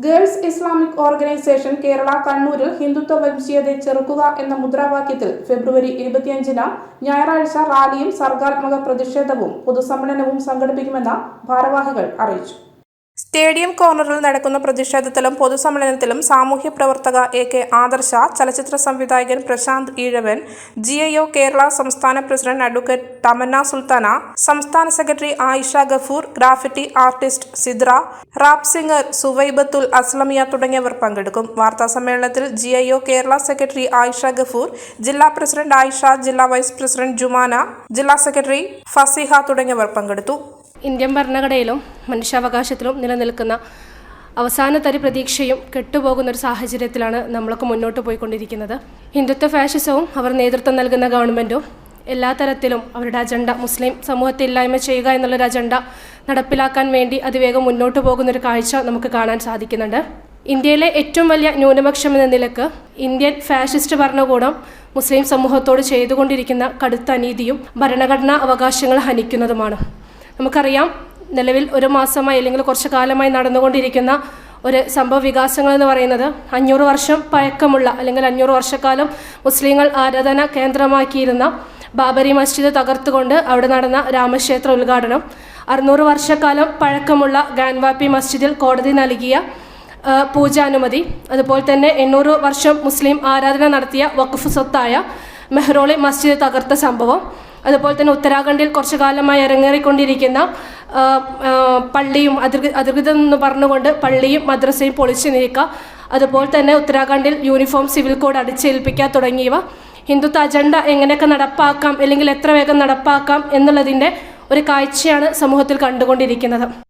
Girls Islamic organisation Kerala കണ്ണൂരിൽ ഹിന്ദുത്വ വംശീയതയെ ചെറുക്കുക എന്ന മുദ്രാവാക്യത്തിൽ ഫെബ്രുവരി ഇരുപത്തിയഞ്ചിന് ഞായറാഴ്ച റാലിയും സർഗാത്മക പ്രതിഷേധവും പൊതുസമ്മേളനവും സംഘടിപ്പിക്കുമെന്ന് ഭാരവാഹികൾ അറിയിച്ചു. സ്റ്റേഡിയം കോർണറിൽ നടക്കുന്ന പ്രതിഷേധത്തിലും പൊതുസമ്മേളനത്തിലും സാമൂഹ്യ പ്രവർത്തക എ കെ ആദർശ ചലച്ചിത്ര സംവിധായകൻ Prashanth Eezhavan G I O Kerala സംസ്ഥാന പ്രസിഡന്റ് അഡ്വക്കേറ്റ് തമന്ന സുൽത്താന സംസ്ഥാന secretary Ayisha Gafoor graffiti artist Sidra rap singer Suvaibathul Aslamiya തുടങ്ങിയവർ പങ്കെടുക്കും. വാർത്താ സമ്മേളനത്തിൽ G I O Kerala secretary Ayisha Gafoor ജില്ലാ പ്രസിഡന്റ് ആയിഷ ജില്ലാ വൈസ് പ്രസിഡന്റ് ജുമാന ജില്ലാ സെക്രട്ടറി ഫസിഹ തുടങ്ങിയവർ പങ്കെടുത്തു. ഇന്ത്യൻ ഭരണഘടനയിലും മനുഷ്യാവകാശത്തിലും നിലനിൽക്കുന്ന അവസാന തരി പ്രതീക്ഷയും കെട്ടുപോകുന്ന ഒരു സാഹചര്യത്തിലാണ് നമ്മളൊക്കെ മുന്നോട്ട് പോയിക്കൊണ്ടിരിക്കുന്നത്. ഹിന്ദുത്വ ഫാഷിസവും അവർ നേതൃത്വം നൽകുന്ന ഗവൺമെന്റും എല്ലാ തരത്തിലും അവരുടെ അജണ്ട മുസ്ലിം സമൂഹത്തെ ഇല്ലായ്മ ചെയ്യുക എന്നുള്ളൊരു അജണ്ട നടപ്പിലാക്കാൻ വേണ്ടി അതിവേഗം മുന്നോട്ട് പോകുന്ന ഒരു കാഴ്ച നമുക്ക് കാണാൻ സാധിക്കുന്നുണ്ട്. ഇന്ത്യയിലെ ഏറ്റവും വലിയ ന്യൂനപക്ഷം എന്ന നിലയ്ക്ക് ഇന്ത്യൻ ഫാഷിസ്റ്റ് ഭരണകൂടം മുസ്ലിം സമൂഹത്തോട് ചെയ്തുകൊണ്ടിരിക്കുന്ന കടുത്ത അനീതിയും ഭരണഘടനാ അവകാശങ്ങൾ ഹനിക്കുന്നതുമാണ്. നമുക്കറിയാം നിലവിൽ ഒരു മാസമായി അല്ലെങ്കിൽ കുറച്ച് കാലമായി നടന്നുകൊണ്ടിരിക്കുന്ന ഒരു സംഭവ വികാസങ്ങൾ എന്ന് പറയുന്നത് അഞ്ഞൂറ് വർഷം പഴക്കമുള്ള അല്ലെങ്കിൽ അഞ്ഞൂറ് വർഷക്കാലം മുസ്ലിങ്ങൾ ആരാധന കേന്ദ്രമാക്കിയിരുന്ന ബാബരി മസ്ജിദ് തകർത്തുകൊണ്ട് അവിടെ നടന്ന രാമക്ഷേത്ര ഉദ്ഘാടനം. അറുന്നൂറ് വർഷക്കാലം പഴക്കമുള്ള ഗാൻവാപ്പി മസ്ജിദിൽ കോടതി നൽകിയ പൂജാനുമതി. അതുപോലെ തന്നെ എണ്ണൂറ് വർഷം മുസ്ലിം ആരാധന നടത്തിയ വഖഫ് സ്വത്തായ മെഹ്റോളി മസ്ജിദ് തകർത്ത സംഭവം. അതുപോലെ തന്നെ ഉത്തരാഖണ്ഡിൽ കുറച്ചു കാലമായി ആ, പള്ളിയും അധികൃ അധികൃതം എന്ന് പറഞ്ഞുകൊണ്ട് പള്ളിയും മദ്രസയും പൊളിച്ചു നീക്കുക. അതുപോലെ തന്നെ ഉത്തരാഖണ്ഡിൽ യൂണിഫോം സിവിൽ കോഡ് അടിച്ചേൽപ്പിക്കുക തുടങ്ങിയവ. ഹിന്ദുത്വ അജണ്ട എങ്ങനെയൊക്കെ നടപ്പാക്കാം അല്ലെങ്കിൽ എത്ര വേഗം നടപ്പാക്കാം എന്നുള്ളതിന്റെ ഒരു കാഴ്ചയാണ് സമൂഹത്തിൽ കണ്ടുകൊണ്ടിരിക്കുന്നത്.